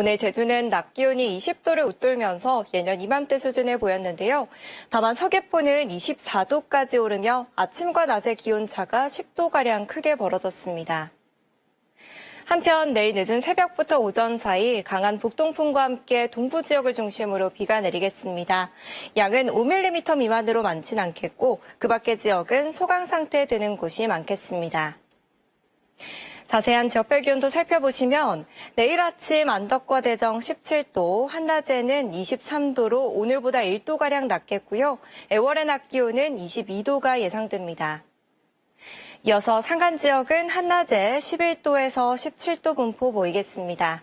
오늘 제주는 낮 기온이 20도를 웃돌면서 예년 이맘때 수준을 보였는데요. 다만 서귀포는 24도까지 오르며 아침과 낮의 기온 차가 10도가량 크게 벌어졌습니다. 한편 내일 늦은 새벽부터 오전 사이 강한 북동풍과 함께 동부 지역을 중심으로 비가 내리겠습니다. 양은 5mm 미만으로 많진 않겠고 그 밖의 지역은 소강 상태에 드는 곳이 많겠습니다. 자세한 지역별 기온도 살펴보시면 내일 아침 안덕과 대정 17도, 한낮에는 23도로 오늘보다 1도가량 낮겠고요. 애월의 낮 기온은 22도가 예상됩니다. 이어서 산간 지역은 한낮에 11도에서 17도 분포 보이겠습니다.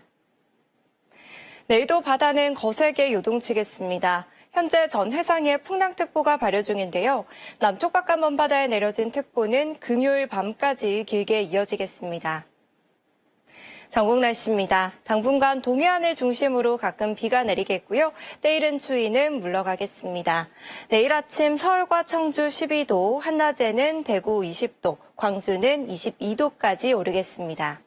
내일도 바다는 거세게 요동치겠습니다. 현재 전 해상에 풍랑특보가 발효 중인데요. 남쪽 바깥 먼바다에 내려진 특보는 금요일 밤까지 길게 이어지겠습니다. 전국 날씨입니다. 당분간 동해안을 중심으로 가끔 비가 내리겠고요. 때이른 추위는 물러가겠습니다. 내일 아침 서울과 청주 12도, 한낮에는 대구 20도, 광주는 22도까지 오르겠습니다.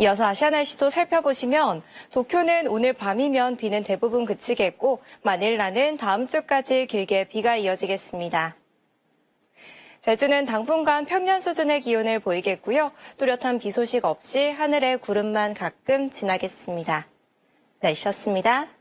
이어서 아시아 날씨도 살펴보시면 도쿄는 오늘 밤이면 비는 대부분 그치겠고 마닐라는 다음 주까지 길게 비가 이어지겠습니다. 제주는 당분간 평년 수준의 기온을 보이겠고요. 뚜렷한 비 소식 없이 하늘에 구름만 가끔 지나겠습니다. 날씨였습니다.